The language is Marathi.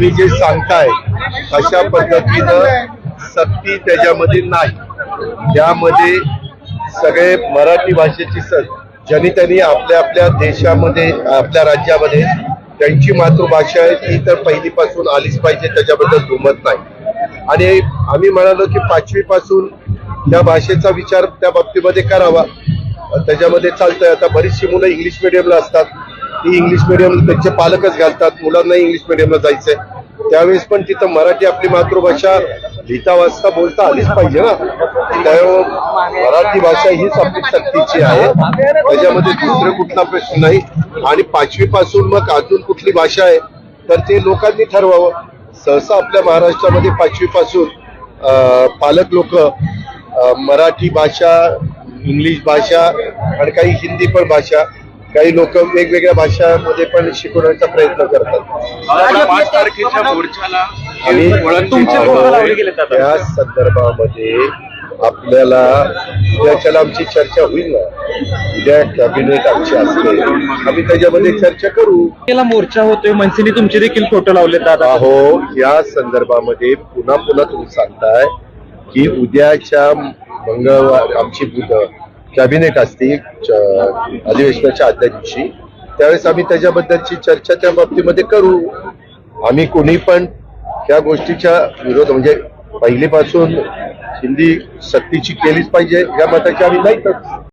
तुम्ही जे सांगताय अशा पद्धतीनं सक्ती त्याच्यामध्ये नाही. त्यामध्ये सगळे मराठी भाषेची सण ज्यांनी त्यांनी आपल्या आपल्या देशामध्ये आपल्या राज्यामध्ये त्यांची मातृभाषा आहे ती तर पहिलीपासून आलीच पाहिजे त्याच्याबद्दल दुमत नाही. आणि आम्ही म्हणालो की पाचवीपासून या त्या भाषेचा विचार त्या बाबतीमध्ये करावा. त्याच्यामध्ये चालतंय. आता बरीचशी मुलं इंग्लिश मिडियमला असतात. ती इंग्लिश मिडियम त्यांचे पालकच घालतात. मुलांना इंग्लिश मिडियमला जायचंय. त्यावेळेस पण तिथं मराठी आपली मातृभाषा लिहिता वाचता बोलता आलीच पाहिजे ना. त्यामुळे मराठी भाषा हीच आपली सक्तीची आहे. त्याच्यामध्ये दुसरं कुठला प्रश्न नाही. आणि पाचवी पासून मग अजून कुठली भाषा आहे तर ते लोकांनी ठरवावं. सहसा आपल्या महाराष्ट्रामध्ये पाचवी पासून पालक लोक मराठी भाषा इंग्लिश भाषा आणि काही हिंदी पण भाषा काही लोक वेगवेगळ्या भाषामध्ये पण शिकवण्याचा प्रयत्न करतात. पाच तारखेच्या मोर्चाला. त्या संदर्भामध्ये आपल्याला उद्याच्याला आमची चर्चा होईल ना. उद्या कॅबिनेट आमची असते. आम्ही त्याच्यामध्ये चर्चा करू. तारखेला मोर्चा होतोय. मनसेने तुमचे देखील फोटो लावले दादा. अहो या संदर्भामध्ये पुन्हा पुन्हा तुम्ही सांगताय की उद्याच्या मंगळवार आमची बुध कॅबिनेट असते अधिवेशनाच्या आदल्या दिवशी. त्यावेळेस आम्ही त्याच्याबद्दलची चर्चा त्या बाबतीमध्ये करू. आम्ही कोणी पण त्या गोष्टीच्या विरोध म्हणजे पहिलीपासून हिंदी सक्तीची केलीच पाहिजे या मताची आम्ही नाहीतच